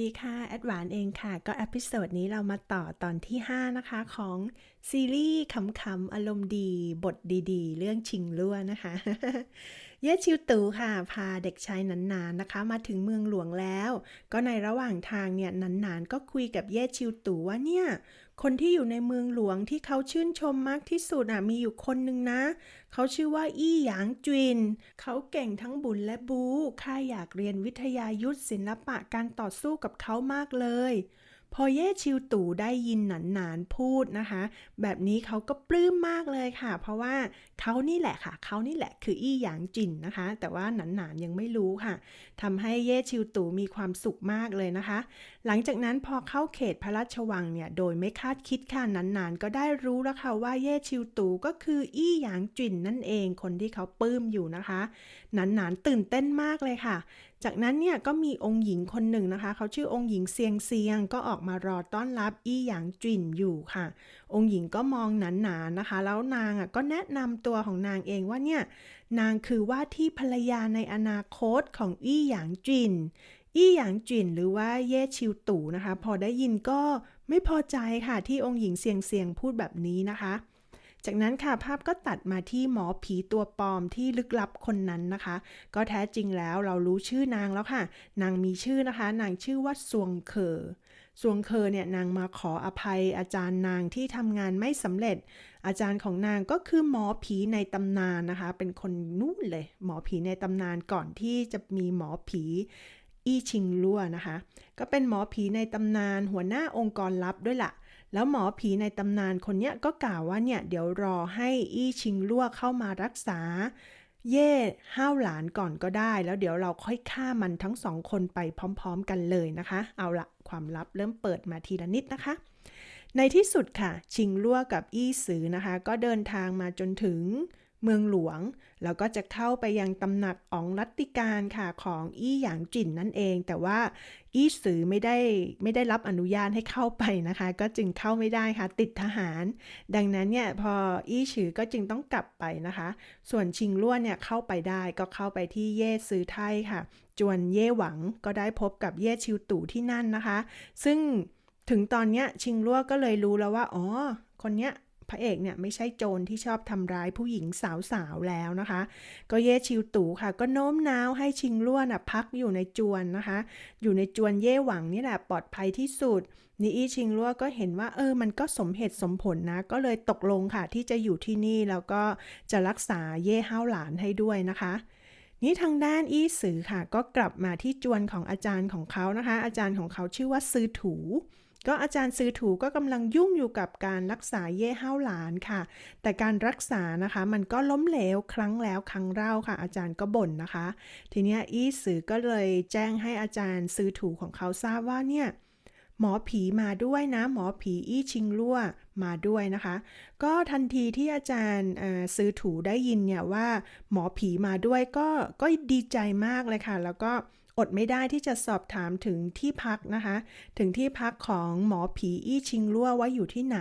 ดีค่ะแอดหวานเองค่ะ ก็อพิโซดนี้เรามาต่อตอนที่ 5 นะคะ ของซีรีส์ขำๆอารมณ์ดี บทดีๆ เรื่องชิงลั่วนะคะ เย่ชิวตูค่ะ พาเด็กชายนันนานนะคะ มาถึงเมืองหลวงแล้ว ก็ในระหว่างทางเนี่ยนันนานก็คุยกับเย่ชิวตูว่าเนี่ยคนที่อยู่ในเมืองหลวงที่เขาชื่นชมมากที่สุดอะมีอยู่คนหนึ่งนะ เขาชื่อว่าอี้หยางจินเขาเก่งทั้งบุญและบูข้าอยากเรียนวิทยายุทธศิลปะการต่อสู้กับเขามากเลย พอเย่ชิวตู่ได้ยินหนานหนานๆพูดนะคะ แบบนี้เขาก็ปลื้มมากเลยค่ะ เพราะว่าเขานี่แหละค่ะ เขานี่แหละคืออี้หยางจินนะคะ แต่ว่าหนานหนานๆยังไม่รู้ค่ะทำให้เย่ชิวตู่มีความสุขมากเลยนะคะ หลังจากนั้นพอเข้าเขตพระราชวังเนี่ย โดยไม่คาดคิดค่ะนานๆ ก็ได้รู้แล้วค่ะว่าเย่ชิวตูก็คืออี้หยางจินนั่นเองคนที่เขาปลื้มอยู่นะคะ นานๆตื่นเต้นมากเลยค่ะ จากนั้นเนี่ยก็มีองค์หญิงคนหนึ่งนะคะ เขาชื่อองค์หญิงเซียงเซียงก็ออกมารอต้อนรับอี้หยางจินอยู่ค่ะ องค์หญิงก็มองหนานๆนะคะ แล้วนางอะก็แนะนำตัวของนางเองว่าเนี่ยนางคือว่าที่ภรรยาในอนาคตของอี้หยางจิน อี้หยางจินหรือว่าเย่ชิวตู่นะคะ พอได้ยินก็ไม่พอใจค่ะที่องค์หญิงเซียงเซียงพูดแบบนี้นะคะ จากนั้นค่ะภาพก็ตัดมาที่หมอผีตัวปลอมที่ลึกลับคนนั้นนะคะ ก็แท้จริงแล้วเรารู้ชื่อนางแล้วค่ะ นางมีชื่อนะคะ นางชื่อว่าซวงเคอซวงเคอเนี่ยนางมาขออภัยอาจารย์นางที่ทำงานไม่สำเร็จ อาจารย์ของนางก็คือหมอผีในตำนานนะคะ เป็นคนนู่นเลย หมอผีในตำนานก่อนที่จะมีหมอผี อี้ชิงลั่วนะคะ ก็เป็นหมอผีในตำนานหัวหน้าองค์กรลับด้วยล่ะ แล้วหมอผีในตำนานคนเนี้ยก็กล่าวว่าเนี่ยเดี๋ยวรอให้อี้ชิงลั่วเข้ามารักษา เย่ห้าวหลานก่อนก็ได้ แล้วเดี๋ยวเราค่อยฆ่ามันทั้งสองคนไปพร้อมๆกันเลยนะคะ เอาละความลับเริ่มเปิดมาทีละนิดนะคะ ในที่สุดค่ะ ชิงลั่วกับอี้ซือนะคะ ก็เดินทางมาจนถึง เมืองหลวง แล้วก็จะเข้าไปยังตำหนักอองรัตติการค่ะของอี้หยางจินนั่นเอง แต่ว่าอี้ซือไม่ได้ไม่ได้รับอนุญาตให้เข้าไปนะคะ ก็จึงเข้าไม่ได้ค่ะ ติดทหาร ดังนั้นเนี่ยพออี้ฉือก็จึงต้องกลับไปนะคะ ส่วนชิงลั่วเนี่ยเข้าไปได้ก็เข้าไปที่เย่ซือไทยค่ะ จวนเย่หวังก็ได้พบกับเย่ชิวตู่ที่นั่นนะคะ ซึ่งถึงตอนเนี้ยชิงลั่วก็เลยรู้แล้วว่าอ๋อคนเนี้ย พระเอกเนี่ยไม่ใช่โจรที่ชอบทำร้ายผู้หญิงสาวๆแล้วนะคะ ก็เย่ชิวตู่ค่ะ ก็โน้มน้าวให้ชิงลั่วน่ะพักอยู่ในจวนนะคะ อยู่ในจวนเย่หวังนี่แหละปลอดภัยที่สุดนี่อี้ชิงลั่วก็เห็นว่าเออมันก็สมเหตุสมผลนะ ก็เลยตกลงค่ะที่จะอยู่ที่นี่แล้วก็จะรักษาเย่ห้าวหลานให้ด้วยนะคะนี่ทางด้านอี้สือค่ะ ก็กลับมาที่จวนของอาจารย์ของเขานะคะ อาจารย์ของเขาชื่อว่าซือถู ก็อาจารย์ซือถูก็กำลังยุ่งอยู่กับการรักษาเย่ห้าวหลานค่ะ แต่การรักษานะคะ มันก็ล้มเหลวครั้งแล้วครั้งเล่าค่ะ อาจารย์ก็บ่นนะคะ ทีนี้อี้สือก็เลยแจ้งให้อาจารย์ซือถูของเขาทราบว่าเนี่ยหมอผีมาด้วยนะ หมอผีอี้ชิงลั่วมาด้วยนะคะ ก็ทันทีที่อาจารย์ซื้อถูได้ยินเนี่ยว่า หมอผีมาด้วยก็ก็ดีใจมากเลยค่ะ แล้วก็ อดไม่ได้ที่จะสอบถามถึงที่พักนะคะ ถึงที่พักของหมอผีอี้ชิงลั่วว่าอยู่ที่ไหน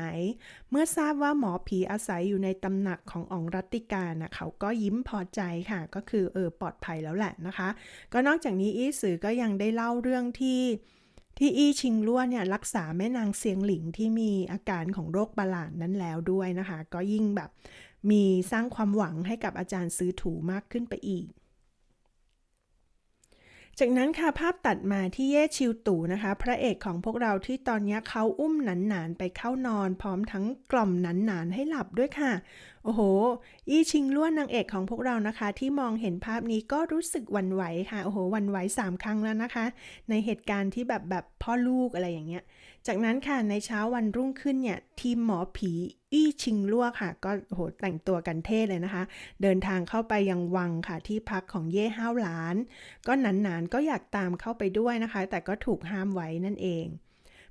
เมื่อทราบว่าหมอผีอาศัยอยู่ในตำหนักขององรัตติการนะเขาก็ยิ้มพอใจค่ะ ก็คือเออปลอดภัยแล้วแหละนะคะ ก็นอกจากนี้อี้สือก็ยังได้เล่าเรื่องที่ที่อี้ชิงลั่วเนี่ยรักษาแม่นางเซียงหลิงที่มีอาการของโรคประหลาดนั้นแล้วด้วยนะคะ ก็ยิ่งแบบมีสร้างความหวังให้กับอาจารย์ซื้อถูมากขึ้นไปอีก จากนั้นค่ะภาพตัดมาที่เย่ชิวตู่นะคะ พระเอกของพวกเราที่ตอนนี้เขาอุ้มหนันหนานๆ ไปเข้านอน พร้อมทั้งกล่อมหนันหนานๆ ให้หลับด้วยค่ะ โอ้โห อี้ชิงล้วนนางเอกของพวกเรานะคะ ที่มองเห็นภาพนี้ก็รู้สึกวันไหวค่ะ โอ้โหวันไหวสามครั้งแล้วนะคะ ในเหตุการณ์ที่แบบแบบพ่อลูกอะไรอย่างเงี้ย จากนั้นค่ะในเช้าวันรุ่งขึ้นเนี่ยทีมหมอผีอี้ชิงลั่วค่ะ ก็โอ้โหแต่งตัวกันเท่เลยนะคะ เดินทางเข้าไปยังวังค่ะที่พักของเย่ห้าวหลาน ก็หนานๆก็อยากตามเข้าไปด้วยนะคะ แต่ก็ถูกห้ามไว้นั่นเอง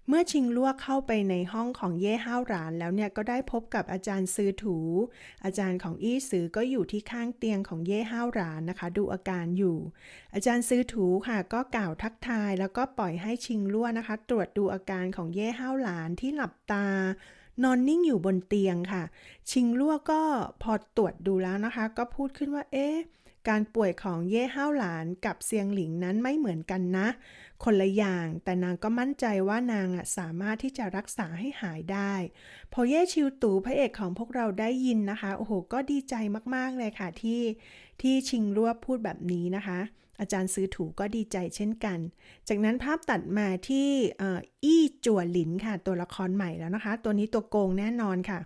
เมื่อชิงลั่วเข้าไปในห้องของเย่ห้าวหลานแล้วเนี่ยก็ได้พบกับอาจารย์ซือถู อาจารย์ของอี้ซือก็อยู่ที่ข้างเตียงของเย่ห้าวหลานนะคะ ดูอาการอยู่ อาจารย์ซื้อถูค่ะ ก็กล่าวทักทาย แล้วก็ปล่อยให้ชิงลั่วนะคะ ตรวจดูอาการของเย่ห้าวหลานที่หลับตานอนนิ่งอยู่บนเตียงค่ะ ชิงลั่วก็พอตรวจดูแล้วนะคะ ก็พูดขึ้นว่า เอ๊ะ การป่วยของเย่ห้าวหลานกับเซียงหลิงนั้นไม่เหมือนกันนะ คนละอย่างแต่นางก็มั่นใจว่านางอะสามารถที่จะรักษาให้หายได้ พอเย่ชิวตูพระเอกของพวกเราได้ยินนะคะ โอ้โห ก็ดีใจมากๆเลยค่ะที่ที่ชิงรวบพูดแบบนี้นะคะ อาจารย์ซื้อถูก็ดีใจเช่นกัน จากนั้นภาพตัดมาที่อ,อี้จั่วหลินค่ะ ตัวละครใหม่แล้วนะคะ ตัวนี้ตัวโกงแน่นอนค่ะ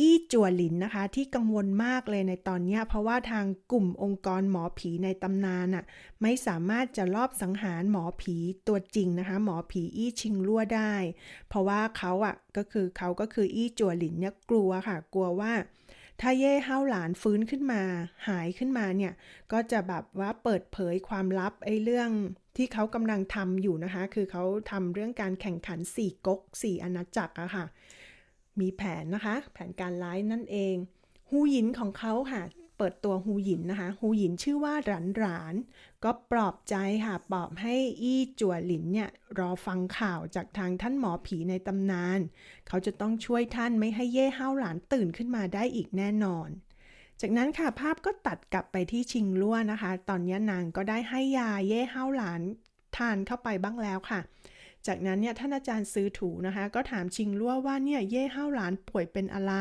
อี้จัวหลินนะคะ ที่กังวลมากเลยในตอนนี้ เพราะว่าทางกลุ่มองค์กรหมอผีในตำนานน่ะไม่สามารถจะลอบสังหารหมอผีตัวจริงนะคะ หมอผีอี้ชิงลั่วได้ เพราะว่าเขาอะก็คือเขาก็คืออี้จัวหลินเนี่ยกลัวค่ะ กลัวว่าถ้าเย่ห้าวหลานฟื้นขึ้นมา หายขึ้นมาเนี่ย ก็จะแบบว่าเปิดเผยความลับไอ้เรื่องที่เขากำลังทำอยู่นะคะ คือเขาทำเรื่องการแข่งขันสี่ก๊กสี่อาณาจักรอะค่ะ มีแผนนะคะ แผนการร้ายนั่นเองฮูหยินของเขาค่ะ เปิดตัวฮูหยินนะคะฮูหยินชื่อว่าหลานหลาน ก็ปลอบใจค่ะปลอบให้อี้จั่วหลินเนี่ยรอฟังข่าวจากทางท่านหมอผีในตำนาน เขาจะต้องช่วยท่านไม่ให้เย่ห้าวหลานตื่นขึ้นมาได้อีกแน่นอน จากนั้นค่ะภาพก็ตัดกลับไปที่ชิงลั่วนะคะ ตอนนี้นางก็ได้ให้ยาเย่ห้าวหลานทานเข้าไปบ้างแล้วค่ะ จากนั้นเนี่ยท่านอาจารย์ซื้อถูนะคะ ก็ถามชิงลั่วว่าเนี่ยเย่ห้าวหลานป่วยเป็นอะไร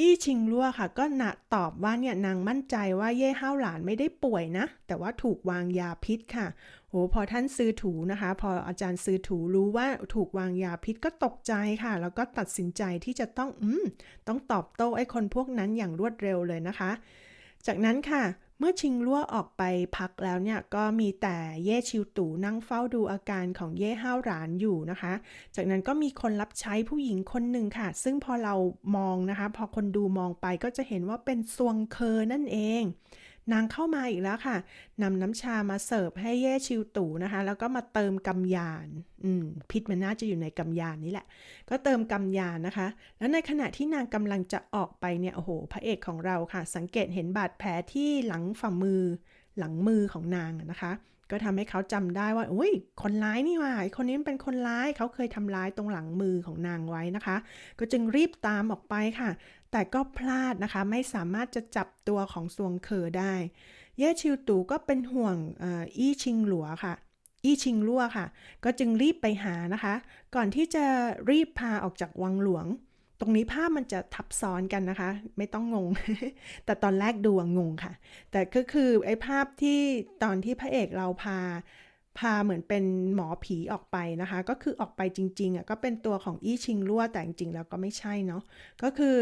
อี้ชิงลั่วค่ะก็นะตอบว่าเนี่ยนางมั่นใจว่าเย่ห้าวหลานไม่ได้ป่วยนะ แต่ว่าถูกวางยาพิษค่ะโหพอท่านซื้อถูนะคะ พออาจารย์ซื้อถูรู้ว่าถูกวางยาพิษก็ตกใจค่ะ แล้วก็ตัดสินใจที่จะต้องอืมต้องตอบโต้ไอ้คนพวกนั้นอย่างรวดเร็วเลยนะคะ จากนั้นค่ะ เมื่อชิงลั่วออกไปพักแล้วเนี่ยก็มีแต่เย่ชิวตู่นั่งเฝ้าดูอาการของเย่ห้าวหลานอยู่นะคะ จากนั้นก็มีคนรับใช้ผู้หญิงคนหนึ่งค่ะ ซึ่งพอเรามองนะคะ พอคนดูมองไปก็จะเห็นว่าเป็นซวงเคอนั่นเอง นางเข้ามาอีกแล้วค่ะนำน้ำชามาเสิร์ฟให้เย่ชิวตู่นะคะ แล้วก็มาเติมกำยานอืมพิษมันน่าจะอยู่ในกำยานนี่แหละ ก็เติมกำยานนะคะ แล้วในขณะที่นางกำลังจะออกไปเนี่ยโอ้โห พระเอกของเราค่ะ สังเกตเห็นบาดแผลที่หลังฝ่ามือ หลังมือของนางนะคะ ก็ทำให้เขาจำได้ว่าอุ้ยคนร้ายนี่ว่าคนนี้เป็นคนร้ายเขาเคยทำร้ายตรงหลังมือของนางไว้นะคะ ก็จึงรีบตามออกไปค่ะ แต่ก็พลาดนะคะไม่สามารถจะจับตัวของซวงเคอได้ เย่ชิวตู่ก็เป็นห่วงอี้ชิงหลัวค่ะ อี้ชิงลั่วค่ะ ก็จึงรีบไปหานะคะ ก่อนที่จะรีบพาออกจากวังหลวง ตรงนี้ภาพมันจะทับซ้อนกันนะคะ ไม่ต้องงง แต่ตอนแรกดูงงค่ะ แต่ก็คือไอ้ภาพที่ตอนที่พระเอกเราพาพาเหมือนเป็นหมอผีออกไปนะคะ ก็คือออกไปจริงๆอะก็เป็นตัวของอี้ชิงลั่วแต่จริงๆแล้วก็ไม่ใช่เนาะก็คือ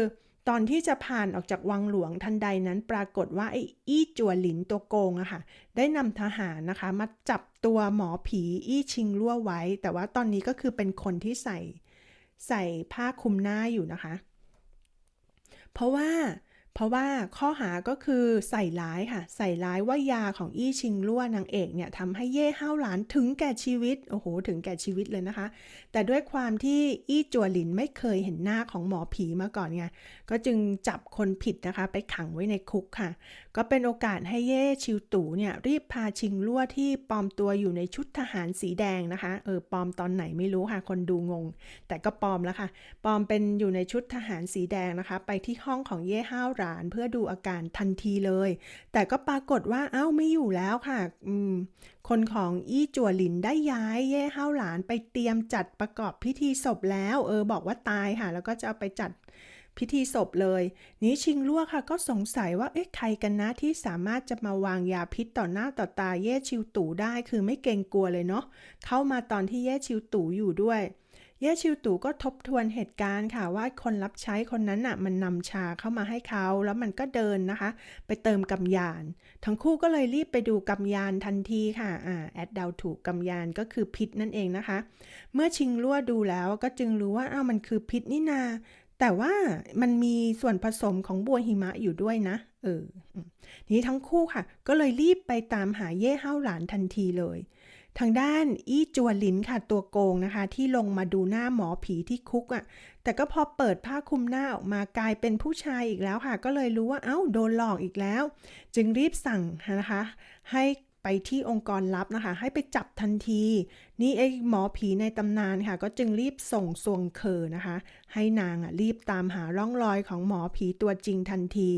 ตอนที่จะผ่านออกจากวังหลวงทันใดนั้นปรากฏว่าไอ้อี้จัวหลินตัวโกงอะค่ะ ได้นำทหารนะคะ มาจับตัวหมอผีอี้ชิงลั่วไว้ แต่ว่าตอนนี้ก็คือเป็นคนที่ใส่ใส่ผ้าคลุมหน้าอยู่นะคะ เพราะว่า เพราะว่าข้อหาก็คือใส่ร้ายค่ะ ใส่ร้ายว่ายาของอี้ชิงลั่วนางเอกเนี่ยทำให้เย่ห้าวหลานถึงแก่ชีวิต โอ้โห ถึงแก่ชีวิตเลยนะคะ แต่ด้วยความที่อี้จัวหลินไม่เคยเห็นหน้าของหมอผีมาก่อนไง ก็จึงจับคนผิดนะคะ ไปขังไว้ในคุกค่ะ ก็เป็นโอกาสให้เย่ชิวตู่เนี่ยรีบพาชิงลั่วที่ปลอมตัวอยู่ในชุดทหารสีแดงนะคะ เออปลอมตอนไหนไม่รู้ค่ะ คนดูงง แต่ก็ปลอมแล้วค่ะ ปลอมเป็นอยู่ในชุดทหารสีแดงนะคะ ไปที่ห้องของเย่ห้าวหลานเพื่อดูอาการทันทีเลย แต่ก็ปรากฏว่าเอ้าไม่อยู่แล้วค่ะ อืม คนของอี้จั่วหลินได้ย้ายเย่ห้าวหลานไปเตรียมจัดประกอบพิธีศพแล้ว เออบอกว่าตายค่ะ แล้วก็จะเอาไปจัด พิธีศพเลย นี้ชิงลั่วค่ะก็สงสัยว่าเอ๊ะใครกันนะที่สามารถจะมาวางยาพิษต่อหน้าต่อตาเย่ชิวตู่ได้คือไม่เกรงกลัวเลยเนาะเข้ามาตอนที่เย่ชิวตู่อยู่ด้วย เย่ชิวตู่ก็ทบทวนเหตุการณ์ค่ะว่าคนรับใช้คนนั้นน่ะมันนำชาเข้ามาให้เขาแล้วมันก็เดินนะคะ ไปเติมกำยาน ทั้งคู่ก็เลยรีบไปดูกำยานทันทีค่ะอ่าแอดเดาถูกกำยานก็คือพิษนั่นเองนะคะ เมื่อชิงลั่วดูแล้วก็จึงรู้ว่าอ้าวมันคือพิษนี่นา แต่ว่ามันมีส่วนผสมของบัวหิมะอยู่ด้วยนะ เออ นี้ทั้งคู่ค่ะ ก็เลยรีบไปตามหาเย่ห้าวหลานทันทีเลย ทางด้านอี้จวลินค่ะตัวโกงนะคะ ที่ลงมาดูหน้าหมอผีที่คุกอะ่ะ แต่ก็พอเปิดผ้าคลุมหน้าออกมากลายเป็นผู้ชายอีกแล้วค่ะ ก็เลยรู้ว่าเอ้าโดนหลอกอีกแล้ว จึงรีบสั่งนะคะ ให้ ไปที่องค์กรลับนะคะ ให้ไปจับทันที นี่ไอ้หมอผีในตำนานค่ะ ก็จึงรีบส่งสวงเคอนะคะ ให้นางอะรีบตามหาร่องรอยของหมอผีตัวจริงทันที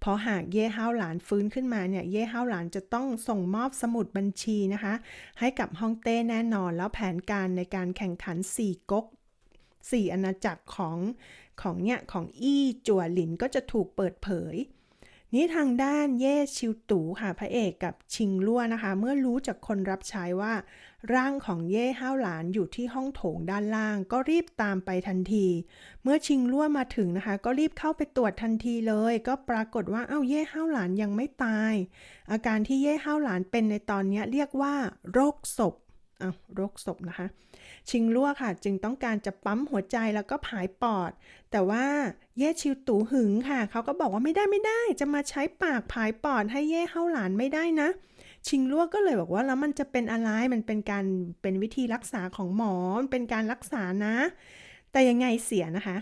เพราะหากเย่ห้าวหลานฟื้นขึ้นมาเนี่ยเย่ห้าวหลานจะต้องส่งมอบสมุดบัญชีนะคะ ให้กับฮ่องเต้แน่นอนแล้วแผนการในการแข่งขันสี่ก๊กสี่อาณาจักรของของเนี่ยของอี้จั่วหลินก็จะถูกเปิดเผย นี่ทางด้านเย่ชิวตูค่ะพระเอกกับชิงลั่วนะคะ เมื่อรู้จากคนรับใช้ว่า ร่างของเย่ห้าวหลานอยู่ที่ห้องโถงด้านล่าง ก็รีบตามไปทันที เมื่อชิงลั่วมาถึงนะคะ ก็รีบเข้าไปตรวจทันทีเลย ก็ปรากฏว่าเอ้าเย่ห้าวหลานยังไม่ตาย อาการที่เย่ห้าวหลานเป็นในตอนนี้เรียกว่า โรคศพ อ้าวโรคศพนะคะ ชิงลั่วค่ะ จึงต้องการจะปั๊มหัวใจแล้วก็ผายปอด แต่ว่าเย่ชิวตูหึงค่ะ เขาก็บอกว่าไม่ได้ไม่ได้ จะมาใช้ปากผายปอดให้เย่เฮาหลานไม่ได้นะ ชิงลั่วก็เลยบอกว่าแล้วมันจะเป็นอะไร มันเป็นการเป็นวิธีรักษาของหมอมันเป็นการรักษานะ แต่ยังไงเสียนะคะ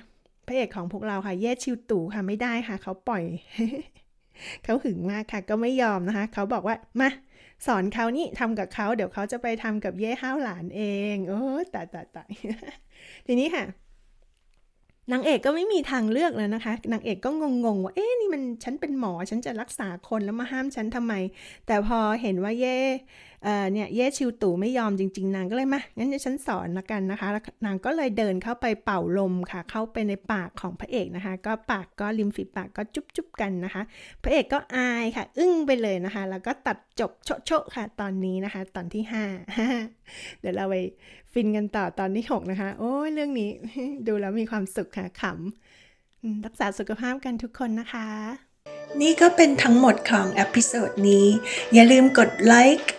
พระเอกของพวกเราค่ะ เย่ชิวตูค่ะไม่ได้ค่ะ เขาปล่อย เขาหึงมากค่ะ ก็ไม่ยอมนะคะ เขาบอกว่ามาสอนเขานี่ทำกับเขาเดี๋ยวเขาจะไปทำกับเย่ห้าวหลานเองโอ้ตายตายตายทีนี้ค่ะนางเอกก็ไม่มีทางเลือกแล้วนะคะ นางเอกก็งงๆว่า เอ๊ะนี่มันฉันเป็นหมอฉันจะรักษาคนแล้วมาห้ามฉันทำไม แต่พอเห็นว่าเย่เออเนี่ยเย่ชิวตู่ไม่ยอมจริง ๆ นางก็เลยมางั้นเดี๋ยวฉันสอนละกันนะคะแล้วนางก็เลยเดินเข้าไปเป่าลมค่ะ เข้าไปในปากของพระเอกนะคะ ก็ปากก็ริมฝีปากก็จุ๊บๆกันนะคะ พระเอกก็อายค่ะ อึ้งไปเลยนะคะ แล้วก็ตัดจบโชะๆค่ะ ตอนนี้นะคะ ตอนที่ 5 เดี๋ยวเราไปฟินกันต่อตอนที่ 6 นะคะ โอ้ยเรื่องนี้ดูแล้วมีความสุขค่ะขำรักษาสุขภาพกันทุกคนนะคะ นี่ก็เป็นทั้งหมดของอพิโซดนี้ อย่าลืมกดไลค์